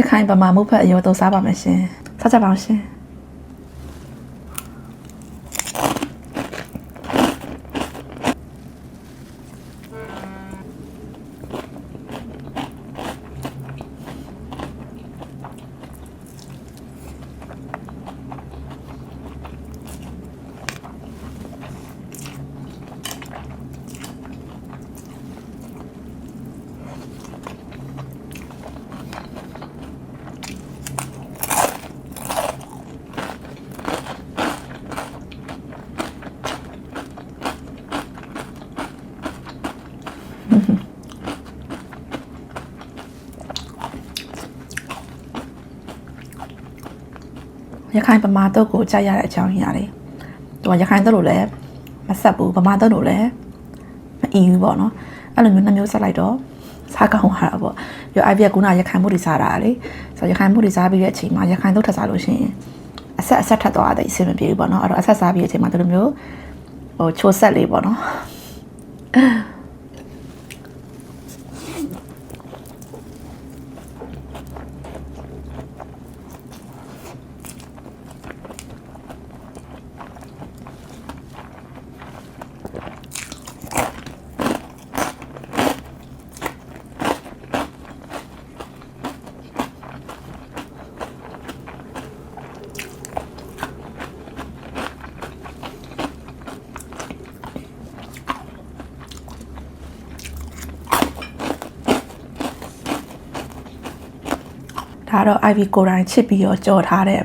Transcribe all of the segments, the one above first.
ရခိုင်ဗမာမုတ်ဖက်အရောသုံးစားပါမယ်ရှင်စားကြပါအောင်ရှင် ရခိုင်ဗမာတုတ်ကိုကြားရတဲ့အကြောင်းရင်းရတယ်။သူကရခိုင်တုတ်လို့လည်းမဆက်ဘူးဗမာတုတ်လို့လည်းမအီဘူးပေါ့နော်။အဲ့လိုမျိုးနှမျိုးဆက်လိုက်တော့စားကောင်းလာတာပေါ့။ပြီးတော့ IVF ကကုနာရခိုင်မှုတွေစားတာလေ။ဆိုတော့ရခိုင်မှုတွေစားပြီးတဲ့အချိန်မှာရခိုင်တုတ်ထပ်စားလို့ရှိရင်အဆက်အဆက်ထပ်သွားတဲ့အဆင်မပြေဘူးပေါ့နော်။အဲ့တော့အဆက်စားပြီးတဲ့အချိန်မှာဒီလိုမျိုးဟိုချိုးဆက်လေးပေါ့နော်။ ဒါကတော့ IV ကိုယ်တိုင်ချစ်ပြီးတော့ကြော်ထားတဲ့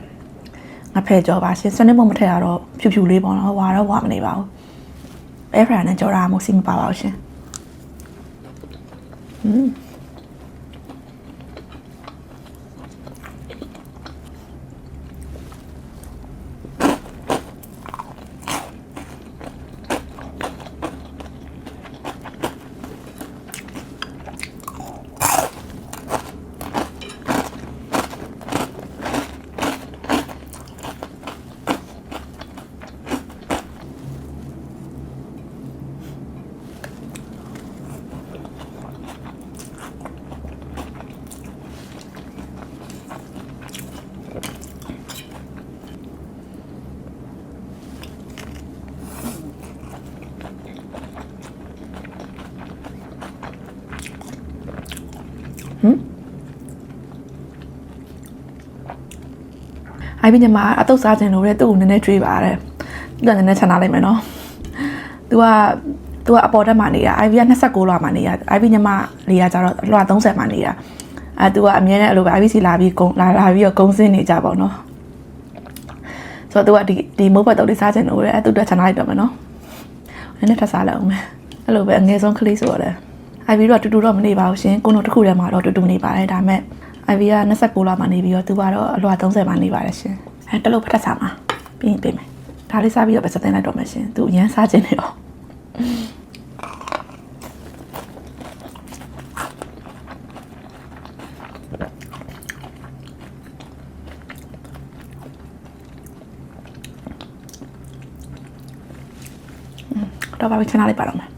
ငါဖဲကြော်ပါရှင်စနစ်မမထက်ရတော့ဖြူဖြူလေးပေါ့နော်ဝါတော့ဝါမနေပါဘူးအဲဖရာနဲ့ကြော်တာမို့စီမပါပါဘူးရှင်อืม အိုင်ဘီညီမအတုပ်စားခြင်းလို့တဲ့သူ့ကိုနည်းနည်းကြွေးပါတဲ့သူကနည်းနည်းချန်ထားလိုက်မယ်နော်သူကသူကအပေါ်တက်မှနေတာ IV က29လွှာမှနေတာ IV ညီမလေးကကျတော့လွှာ30မှနေတာအဲသူကအမြဲတမ်းအဲ့လိုပဲ IV စီလာပြီးကုန်းလာလာပြီးတော့ကုန်းစင်းနေကြပေါ့နော်ဆိုတော့သူကဒီဒီမိုးပတ်တော့လေးစားခြင်းလို့တဲ့အဲသူတက်ချန်ထားလိုက်တော့မယ်နော်နည်းနည်းထပ်စားလိုက်အောင်မယ်အဲ့လိုပဲအငယ်ဆုံးကလေးဆိုတော့လေ IV တော့တူတူတော့မနေပါဘူးရှင်ကိုနိုတစ်ခုထဲမှာတော့တူတူနေပါတယ်ဒါပေမဲ့ IV က29လမှနေပြီးတော့သူကတော့အလွှာ30မှနေပါတယ်ရှင်အဲတလို့ဖတ်စားမှာပြီးရင်ပြင်မယ်ဒါလေးစားပြီးတော့ပဲစတင်လိုက်တော့မယ်ရှင်သူအရန်စားခြင်းနေတော့တော့ပါပြီချနာလိုက်ပါတော့မယ်